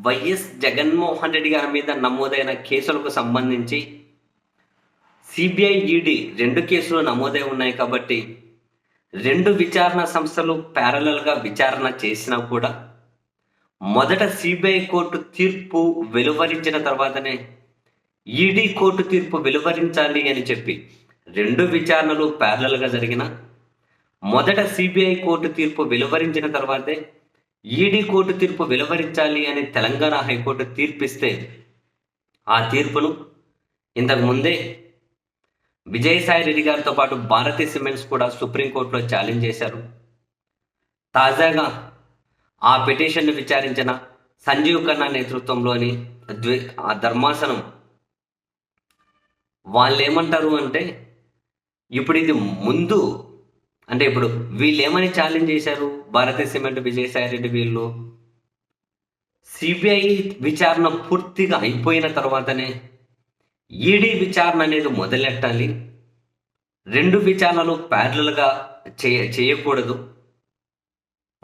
YS Jaganmohan Reddy గారి మీద నమోదైన కేసులకు సంబంధించి సిబిఐ ఈడీ రెండు కేసులు నమోదై ఉన్నాయి కాబట్టి రెండు విచారణ సంస్థలు ప్యారలల్గా విచారణ చేసినా కూడా మొదట సిబిఐ కోర్టు తీర్పు వెలువరించిన తర్వాతనే ఈడీ కోర్టు తీర్పు వెలువరించాలి అని చెప్పి రెండు విచారణలు ప్యారలల్గా జరిగిన మొదట సిబిఐ కోర్టు తీర్పు వెలువరించిన తర్వాతే ఈడీ కోర్టు తీర్పు వెలువరించాలి అని తెలంగాణ హైకోర్టు తీర్పిస్తే ఆ తీర్పును ఇంతకు ముందే విజయసాయి రెడ్డి గారితో పాటు భారతీ సిమెంట్స్ కూడా సుప్రీంకోర్టులో ఛాలెంజ్ చేశారు. తాజాగా ఆ పిటిషన్ను విచారించిన సంజీవ్ ఖన్నా నేతృత్వంలోని ద్వి ఆ ధర్మాసనం వాళ్ళు ఏమంటారు అంటే ఇప్పుడు ఇది ముందు అంటే ఇప్పుడు వీళ్ళు ఏమని ఛాలెంజ్ చేశారు? భారతీయ సిమెంట్ విజయసాయి రెడ్డి వీళ్ళు సిబిఐ విచారణ పూర్తిగా అయిపోయిన తర్వాతనే ఈడీ విచారణ అనేది మొదలెట్టాలి. రెండు విచారణలు ప్యారలల్గా చేయ చేయకూడదు.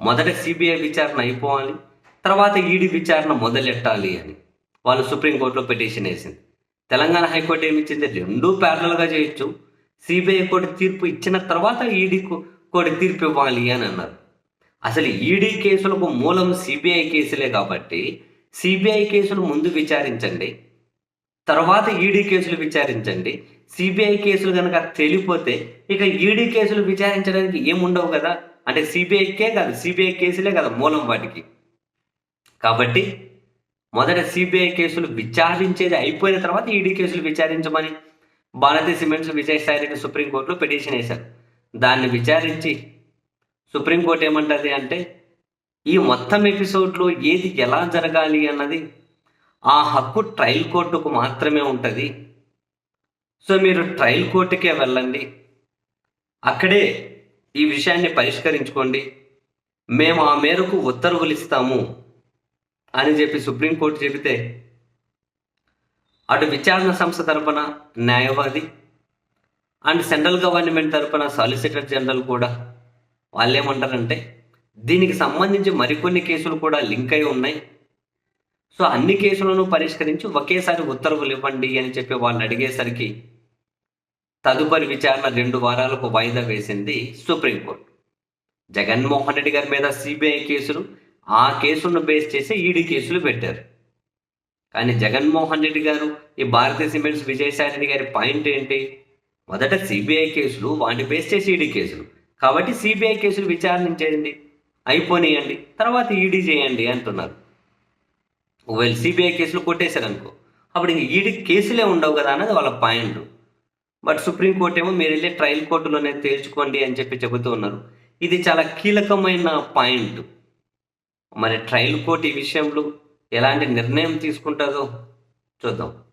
మొదట సిబిఐ విచారణ అయిపోవాలి. తర్వాత ఈడీ విచారణ మొదలెట్టాలి అని వాళ్ళు సుప్రీంకోర్టులో పిటిషన్ వేసింది. తెలంగాణ హైకోర్టు ఏమిచ్చింది రెండూ ప్యారలల్గా చేయొచ్చు. సిబిఐ కోర్టు తీర్పు ఇచ్చిన తర్వాత ఈడీ కోర్టు తీర్పు ఇవ్వాలి అని అన్నారు. అసలు ఈడీ కేసులకు మూలం సిబిఐ కేసులే కాబట్టి సిబిఐ కేసులు ముందు విచారించండి తర్వాత ఈడీ కేసులు విచారించండి. సిబిఐ కేసులు కనుక తేలిపోతే ఇక ఈడీ కేసులు విచారించడానికి ఏముండవు కదా? అంటే సిబిఐకే కాదు సిబిఐ కేసులే కదా మూలం వాటికి. కాబట్టి మొదట సిబిఐ కేసులు విచారించేది అయిపోయిన తర్వాత ఈడీ కేసులు విచారించమని భారతీయ సిమెంట్స్ విజయసాయి సుప్రీంకోర్టులో పిటిషన్ వేశారు. దాన్ని విచారించి సుప్రీంకోర్టు ఏమంటుంది అంటే ఈ మొత్తం ఎపిసోడ్లో ఏది ఎలా జరగాలి అన్నది ఆ హక్కు ట్రయల్ కోర్టుకు మాత్రమే ఉంటుంది. సో మీరు ట్రయల్ కోర్టుకే వెళ్ళండి. అక్కడే ఈ విషయాన్ని పరిష్కరించుకోండి. మేము ఆ మేరకు ఉత్తర్వులు ఇస్తాము అని చెప్పి సుప్రీంకోర్టు చెబితే అటు విచారణ సంస్థ తరపున న్యాయవాది అండ్ సెంట్రల్ గవర్నమెంట్ తరపున సాలిసిటర్ జనరల్ కూడా వాళ్ళు ఏమంటారంటే దీనికి సంబంధించి మరికొన్ని కేసులు కూడా లింక్ అయి ఉన్నాయి. సో అన్ని కేసులను పరిష్కరించి ఒకేసారి ఉత్తర్వులు ఇవ్వండి అని చెప్పి వాళ్ళని అడిగేసరికి తదుపరి విచారణ రెండు వారాలకు వాయిదా వేసింది సుప్రీంకోర్టు జగన్మోహన్ రెడ్డి గారి మీద సిబిఐ కేసులు ఆ కేసులను బేస్ చేసి ఈడీ కేసులు పెట్టారు. కానీ జగన్మోహన్ రెడ్డి గారు ఈ భారతీయ సిమెంట్స్ విజయసాయి రెడ్డి గారి పాయింట్ ఏంటి? మొదట సిబిఐ కేసులు వాటిని బేస్ చేసి ఈడీ కేసులు. కాబట్టి సిబిఐ కేసులు విచారించేయండి. అయిపోనియండి. తర్వాత ఈడీ చేయండి అంటున్నారు. ఒకవేళ సిబిఐ కేసులు కొట్టేశారనుకో అప్పుడు ఇంక ఈడీ కేసులే ఉండవు కదా అన్నది వాళ్ళ పాయింట్. బట్ సుప్రీంకోర్టు ఏమో మీరు వెళ్ళి ట్రయల్ కోర్టులోనే తేల్చుకోండి అని చెప్పి చెబుతూ ఉన్నారు. ఇది చాలా కీలకమైన పాయింట్. మరి ట్రయల్ కోర్టు ఈ విషయంలో ఎలాంటి నిర్ణయం తీసుకుంటుందో చూద్దాం.